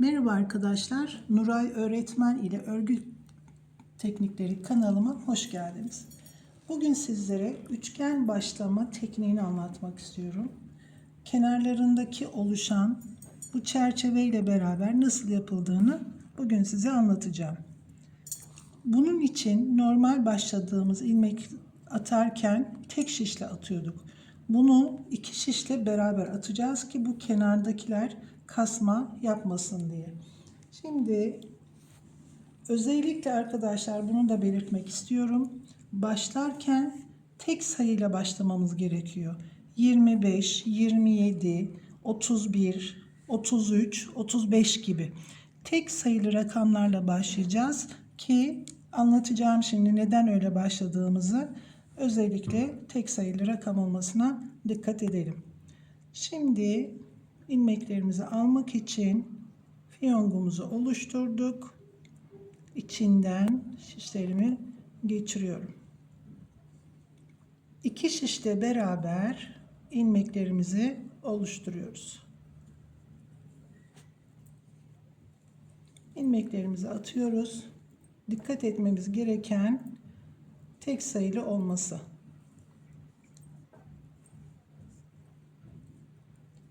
Merhaba arkadaşlar. Nuray Öğretmen ile Örgü Teknikleri kanalıma hoş geldiniz. Bugün sizlere üçgen başlama tekniğini anlatmak istiyorum. Kenarlarındaki oluşan bu çerçeve ile beraber nasıl yapıldığını bugün size anlatacağım. Bunun için normal başladığımız ilmek atarken tek şişle atıyorduk. Bunu iki şişle beraber atacağız ki bu kenardakiler kasma yapmasın diye. Şimdi özellikle arkadaşlar bunu da belirtmek istiyorum. Başlarken tek sayıyla başlamamız gerekiyor. 25, 27, 31, 33, 35 gibi. Tek sayılı rakamlarla başlayacağız ki anlatacağım şimdi neden öyle başladığımızı özellikle tek sayılı rakam olmasına dikkat edelim. Şimdi ilmeklerimizi almak için fiyongumuzu oluşturduk. İçinden şişlerimi geçiriyorum. İki şişle beraber ilmeklerimizi oluşturuyoruz. ilmeklerimizi atıyoruz. Dikkat etmemiz gereken tek sayılı olması.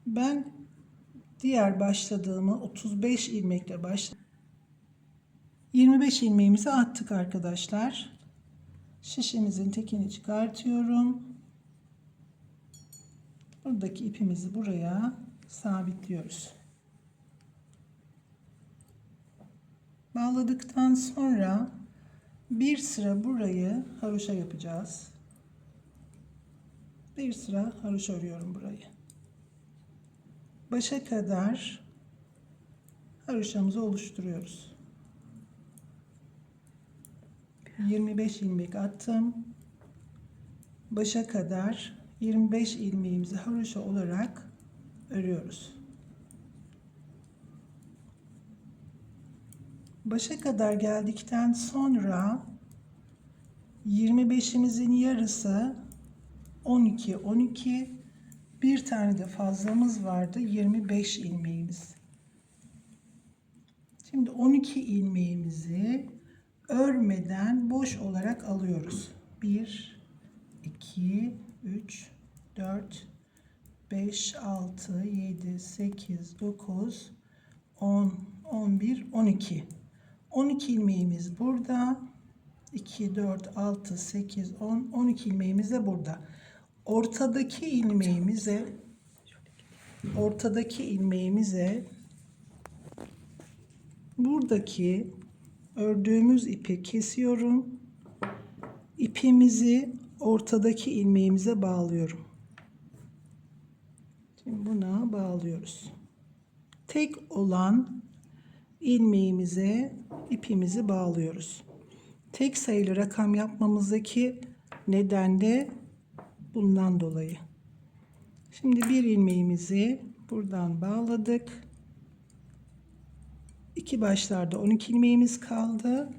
Ben diğer başladığımı 35 ilmekle başladım. 25 ilmeğimizi attık arkadaşlar. Şişimizin tekini çıkartıyorum. Buradaki ipimizi buraya sabitliyoruz. Bağladıktan sonra bir sıra burayı haroşa yapacağız. Bir sıra haroşa örüyorum burayı. Başa kadar haroşamızı oluşturuyoruz. 25 ilmek attım. Başa kadar 25 ilmeğimizi haroşa olarak örüyoruz. başa kadar geldikten sonra 25'imizin yarısı 12 12 bir tane de fazlamız vardı 25 ilmeğimiz. Şimdi 12 ilmeğimizi örmeden boş olarak alıyoruz. 1 2 3 4 5 6 7 8 9 10 11 12 12 ilmeğimiz burada. 2, 4, 6, 8, 10, 12 ilmeğimiz de burada. Ortadaki ilmeğimize ortadaki ilmeğimize buradaki ördüğümüz ipi kesiyorum. İpimizi ortadaki ilmeğimize bağlıyorum. Şimdi buna bağlıyoruz. Tek olan ilmeğimize ipimizi bağlıyoruz. Tek sayılı rakam yapmamızdaki neden de bundan dolayı. Şimdi bir ilmeğimizi buradan bağladık. İki başlarda 12 ilmeğimiz kaldı.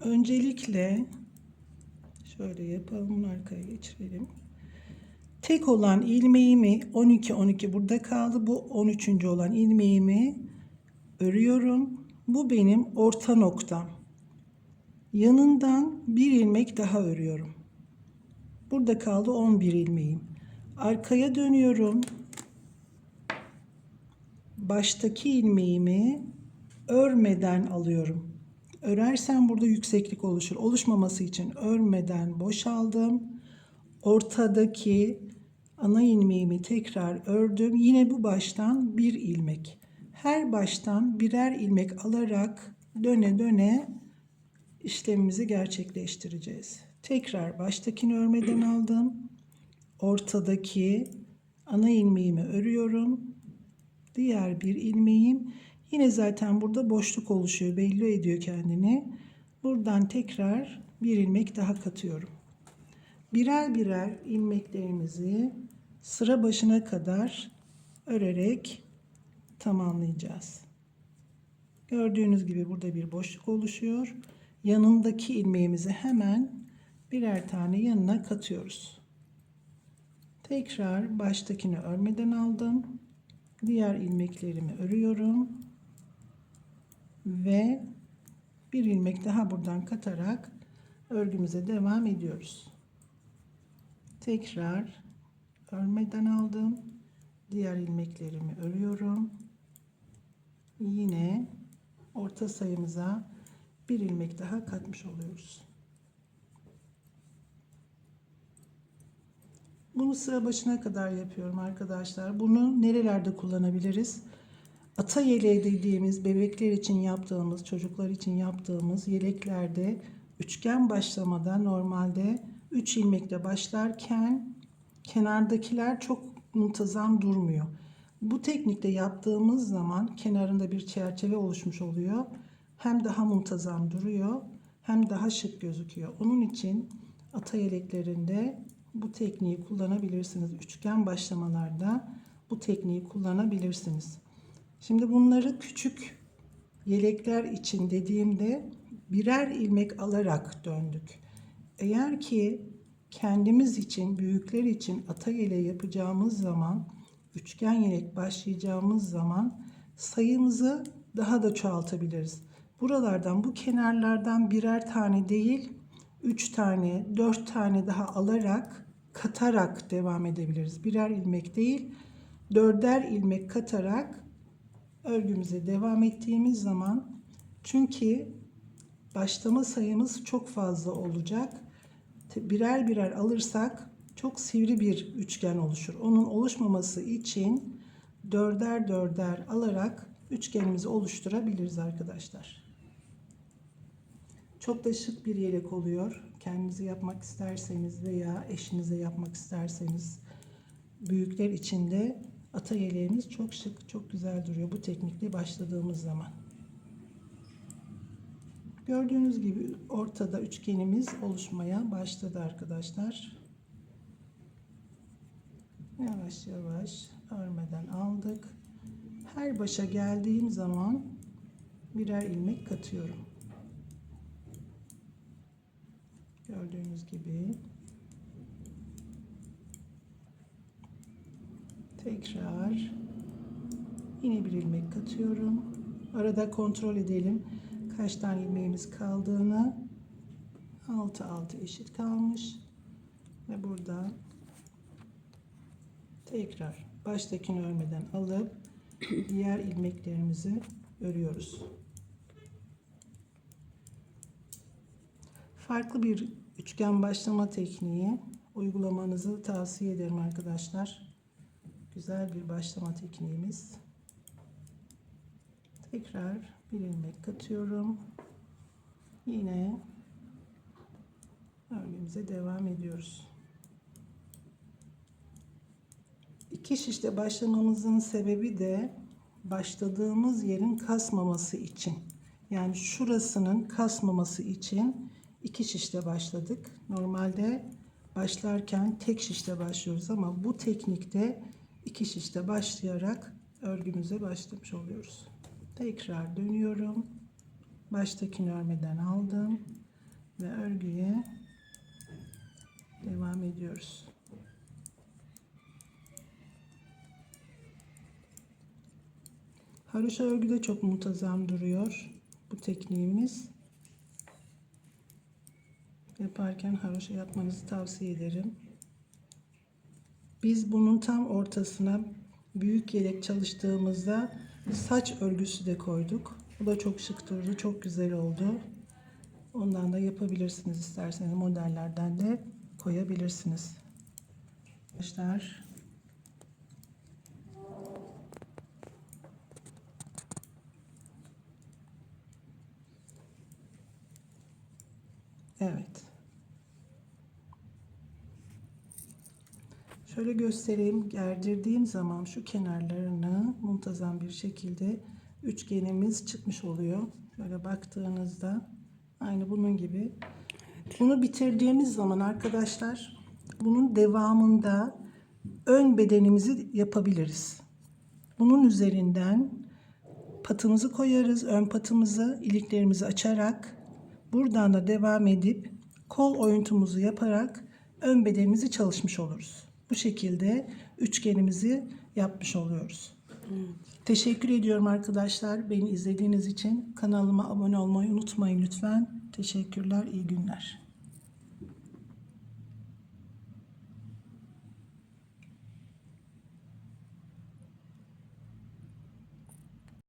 Öncelikle şöyle yapalım arkaya geçirelim. Tek olan ilmeğimi 12 12 burada kaldı. Bu 13. olan ilmeğimi örüyorum. Bu benim orta noktam. Yanından bir ilmek daha örüyorum. Burada kaldı 11 ilmeğim. Arkaya dönüyorum. Baştaki ilmeğimi örmeden alıyorum. Örersen burada yükseklik oluşur. Oluşmaması için örmeden boşaldım. Ortadaki ana ilmeğimi tekrar ördüm. Yine bu baştan bir ilmek. Her baştan birer ilmek alarak döne döne işlemimizi gerçekleştireceğiz. Tekrar baştakini örmeden aldım. Ortadaki ana ilmeğimi örüyorum. Diğer bir ilmeğim yine zaten burada boşluk oluşuyor. Belli ediyor kendini. Buradan tekrar bir ilmek daha katıyorum. Birer birer ilmeklerimizi sıra başına kadar örerek tamamlayacağız. Gördüğünüz gibi burada bir boşluk oluşuyor. Yanındaki ilmeğimizi hemen birer tane yanına katıyoruz. Tekrar baştakini örmeden aldım. Diğer ilmeklerimi örüyorum. Ve bir ilmek daha buradan katarak örgümüze devam ediyoruz. Tekrar örmeden aldım. Diğer ilmeklerimi örüyorum. Yine orta sayımıza bir ilmek daha katmış oluyoruz. Bunu sıra başına kadar yapıyorum arkadaşlar. Bunu nerelerde kullanabiliriz? Ata yeleği dediğimiz bebekler için yaptığımız, çocuklar için yaptığımız yeleklerde üçgen başlamada normalde 3 ilmekle başlarken kenardakiler çok muntazam durmuyor. Bu teknikte yaptığımız zaman kenarında bir çerçeve oluşmuş oluyor. Hem daha muntazam duruyor hem daha şık gözüküyor. Onun için ata yeleklerinde bu tekniği kullanabilirsiniz. Üçgen başlamalarda bu tekniği kullanabilirsiniz. Şimdi bunları küçük yelekler için dediğimde birer ilmek alarak döndük. Eğer ki kendimiz için, büyükler için ata yeleği yapacağımız zaman, üçgen yelek başlayacağımız zaman sayımızı daha da çoğaltabiliriz. Buralardan, bu kenarlardan birer tane değil, üç tane, dört tane daha alarak, katarak devam edebiliriz. Birer ilmek değil, dörder ilmek katarak örgümüze devam ettiğimiz zaman çünkü başlama sayımız çok fazla olacak. Birer birer alırsak çok sivri bir üçgen oluşur. Onun oluşmaması için dörder dörder alarak üçgenimizi oluşturabiliriz arkadaşlar. Çok da şık bir yelek oluyor. Kendinize yapmak isterseniz veya eşinize yapmak isterseniz büyükler için de ata yeleğimiz çok şık, çok güzel duruyor bu teknikle başladığımız zaman. Gördüğünüz gibi ortada üçgenimiz oluşmaya başladı arkadaşlar. Yavaş yavaş örmeden aldık. Her başa geldiğim zaman birer ilmek katıyorum. Gördüğünüz gibi tekrar yine bir ilmek katıyorum. Arada kontrol edelim kaç tane ilmeğimiz kaldığını 6 6 eşit kalmış ve burada tekrar baştakini örmeden alıp diğer ilmeklerimizi örüyoruz. Farklı bir üçgen başlama tekniği uygulamanızı tavsiye ederim arkadaşlar. Güzel bir başlama tekniğimiz. Tekrar bir ilmek katıyorum. Yine örgümüze devam ediyoruz. İki şişle başlamamızın sebebi de başladığımız yerin kasmaması için. Yani şurasının kasmaması için iki şişle başladık. Normalde başlarken tek şişle başlıyoruz ama bu teknikte iki şişle başlayarak örgümüze başlamış oluyoruz. Tekrar dönüyorum. Baştakini örmeden aldım ve örgüye devam ediyoruz. Haroşa örgü de çok muntazam duruyor. Bu tekniğimiz. Yaparken haroşa yapmanızı tavsiye ederim. Biz bunun tam ortasına büyük yelek çalıştığımızda saç örgüsü de koyduk. Bu da çok şık durdu. Çok güzel oldu. Ondan da yapabilirsiniz isterseniz modellerden de koyabilirsiniz. Arkadaşlar Evet. Şöyle göstereyim. Gerdirdiğim zaman şu kenarlarını muntazam bir şekilde üçgenimiz çıkmış oluyor. Şöyle baktığınızda aynı bunun gibi. Bunu bitirdiğimiz zaman arkadaşlar bunun devamında ön bedenimizi yapabiliriz. Bunun üzerinden patımızı koyarız. Ön patımızı iliklerimizi açarak buradan da devam edip kol oyuntumuzu yaparak ön bedenimizi çalışmış oluruz. Bu şekilde üçgenimizi yapmış oluyoruz. Teşekkür ediyorum arkadaşlar beni izlediğiniz için. Kanalıma abone olmayı unutmayın lütfen. Teşekkürler, iyi günler.